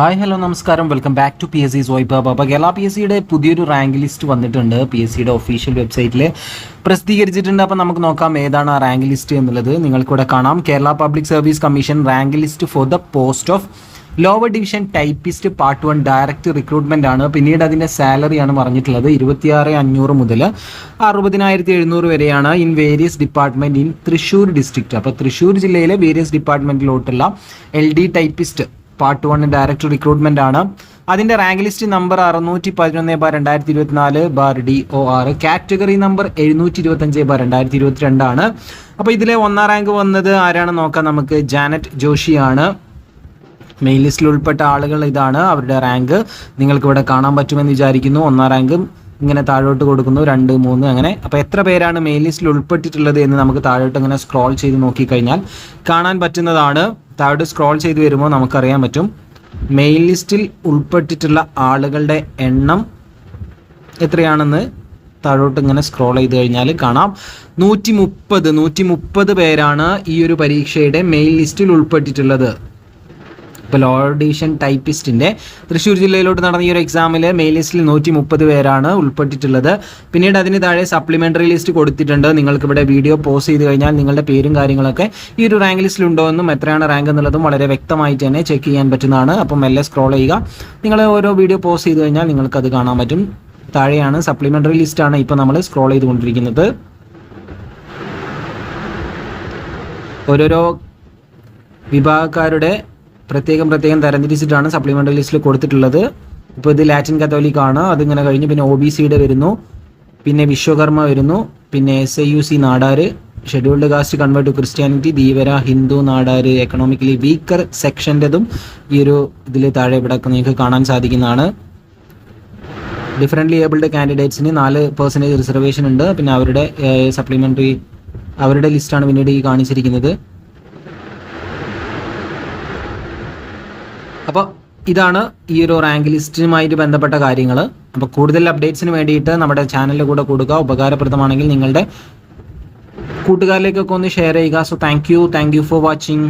Hi hello നമസ്കാരം. Welcome back to P S C സോയ്പാബ് അപ്പോൾ Kerala P S സിയുടെ പുതിയൊരു റാങ്ക് ലിസ്റ്റ് വന്നിട്ടുണ്ട്. പി എസ് സിയുടെ ഒഫീഷ്യൽ വെബ്സൈറ്റിൽ പ്രസിദ്ധീകരിച്ചിട്ടുണ്ട്. അപ്പോൾ നമുക്ക് നോക്കാം ഏതാണ് ആ റാങ്ക് ലിസ്റ്റ് എന്നുള്ളത്. നിങ്ങൾക്കിവിടെ കാണാം. Kerala public service commission rank list for the post of lower division typist part one direct recruitment ആണ്. പിന്നീട് അതിന്റെ സാലറിയാണ് പറഞ്ഞിട്ടുള്ളത്. ഇരുപത്തിയാറ് അഞ്ഞൂറ് മുതൽ അറുപതിനായിരത്തി എഴുന്നൂറ് വരെയാണ് in various department in Thrissur district അപ്പോൾ തൃശ്ശൂർ ജില്ലയിലെ various ഡിപ്പാർട്ട്മെന്റിലോട്ടുള്ള L D typist part one director recruitment ആണ്. അതിന്റെ റാങ്ക് ലിസ്റ്റ് നമ്പർ അറുന്നൂറ്റി പതിനൊന്ന് ബാർ രണ്ടായിരത്തി ഇരുപത്തിനാല് bar D O R category number എഴുന്നൂറ്റി ഇരുപത്തഞ്ച് ബാർ രണ്ടായിരത്തി ഇരുപത്തിരണ്ടാണ് അപ്പോൾ ഇതിലെ ഒന്നാം റാങ്ക് വന്നത് ആരാണെന്ന് നോക്കാം നമുക്ക്. ജാനറ്റ് ജോഷിയാണ്. മെയിൻ ലിസ്റ്റിൽ ഉൾപ്പെട്ട ആളുകൾ ഇതാണ് അവരുടെ റാങ്ക് നിങ്ങൾക്ക് ഇവിടെ കാണാൻ പറ്റുമെന്ന് വിചാരിക്കുന്നു. ഒന്നാം റാങ്കും ഇങ്ങനെ താഴോട്ട് കൊടുക്കുന്നു. രണ്ട് മൂന്ന് അങ്ങനെ. അപ്പോൾ എത്ര പേരാണ് മെയിൻ ലിസ്റ്റിൽ ഉൾപ്പെട്ടിട്ടുള്ളത് എന്ന് നമുക്ക് താഴോട്ട് ഇങ്ങനെ സ്ക്രോൾ ചെയ്ത് നോക്കിക്കഴിഞ്ഞാൽ കാണാൻ പറ്റുന്നതാണ്. താഴോട്ട് സ്ക്രോൾ ചെയ്ത് വരുമ്പോൾ നമുക്കറിയാൻ പറ്റും. മെയിൻ ലിസ്റ്റിൽ ഉൾപ്പെട്ടിട്ടുള്ള ആളുകളുടെ എണ്ണം എത്രയാണെന്ന് താഴോട്ട് ഇങ്ങനെ സ്ക്രോൾ ചെയ്ത് കഴിഞ്ഞാൽ കാണാം. നൂറ്റി മുപ്പത് നൂറ്റി മുപ്പത് പേരാണ് ഈ ഒരു പരീക്ഷയുടെ മെയിൻ ലിസ്റ്റിൽ ഉൾപ്പെട്ടിട്ടുള്ളത്. ഇപ്പോൾ ലോ ഡിവിഷൻ ടൈപ്പിസ്റ്റിന്റെ തൃശ്ശൂർ ജില്ലയിലോട്ട് നടന്ന ഈ ഒരു എക്സാമിൽ മെയിൻ ലിസ്റ്റിൽ നൂറ്റി മുപ്പത് പേരാണ് ഉൾപ്പെട്ടിട്ടുള്ളത്. പിന്നീട് അതിന് താഴെ സപ്ലിമെന്ററി ലിസ്റ്റ് കൊടുത്തിട്ടുണ്ട്. നിങ്ങൾക്ക് ഇവിടെ വീഡിയോ പോസ് ചെയ്ത് കഴിഞ്ഞാൽ നിങ്ങളുടെ പേരും കാര്യങ്ങളൊക്കെ ഈ ഒരു റാങ്ക് ലിസ്റ്റിൽ ഉണ്ടോ എന്നും എത്രയാണ് റാങ്ക് എന്നുള്ളതും വളരെ വ്യക്തമായിട്ട് തന്നെ ചെക്ക് ചെയ്യാൻ പറ്റുന്നതാണ്. അപ്പം മെല്ലെ സ്ക്രോൾ ചെയ്യുക. നിങ്ങൾ ഓരോ വീഡിയോ പോസ് ചെയ്ത് കഴിഞ്ഞാൽ നിങ്ങൾക്കത് കാണാൻ പറ്റും. താഴെയാണ് സപ്ലിമെന്ററി ലിസ്റ്റാണ് ഇപ്പോൾ നമ്മൾ സ്ക്രോൾ ചെയ്തുകൊണ്ടിരിക്കുന്നത്. ഓരോരോ വിഭാഗക്കാരുടെ പ്രത്യേകം പ്രത്യേകം തരംതിരിച്ചിട്ടാണ് സപ്ലിമെന്ററി ലിസ്റ്റിൽ കൊടുത്തിട്ടുള്ളത്. ഇപ്പോൾ ഇത് ലാറ്റിൻ കത്തോലിക് ആണ്. അതിങ്ങനെ കഴിഞ്ഞ് പിന്നെ ഒ ബി സിയുടെ വരുന്നു. പിന്നെ വിശ്വകർമ്മ വരുന്നു. പിന്നെ S I U C Nadar scheduled caste convert to Christianity Dheevara Hindu Nadar economically weaker സെക്ഷന്റെതും ഈ ഒരു ഇതിൽ താഴെ ഇവിടെ നിങ്ങൾക്ക് കാണാൻ സാധിക്കുന്നതാണ്. ഡിഫറെന്റ്ലി ഏബിൾഡ് കാൻഡിഡേറ്റ്സിന് നാല് പെർസെന്റേജ് റിസർവേഷൻ ഉണ്ട്. പിന്നെ അവരുടെ സപ്ലിമെന്ററി അവരുടെ ലിസ്റ്റാണ് പിന്നീട് ഈ കാണിച്ചിരിക്കുന്നത്. അപ്പോൾ ഇതാണ് ഈ ഒരു റാങ്ക് ലിസ്റ്റുമായിട്ട് ബന്ധപ്പെട്ട കാര്യങ്ങൾ. അപ്പോൾ കൂടുതൽ അപ്ഡേറ്റ്സിന് വേണ്ടിയിട്ട് നമ്മുടെ ചാനലിൽ കൂടെ കൊടുക്കുക ഉപകാരപ്രദമാണെങ്കിൽ നിങ്ങളുടെ കൂട്ടുകാരിലേക്കൊക്കെ ഒന്ന് ഷെയർ ചെയ്യുക. So thank you thank you for watching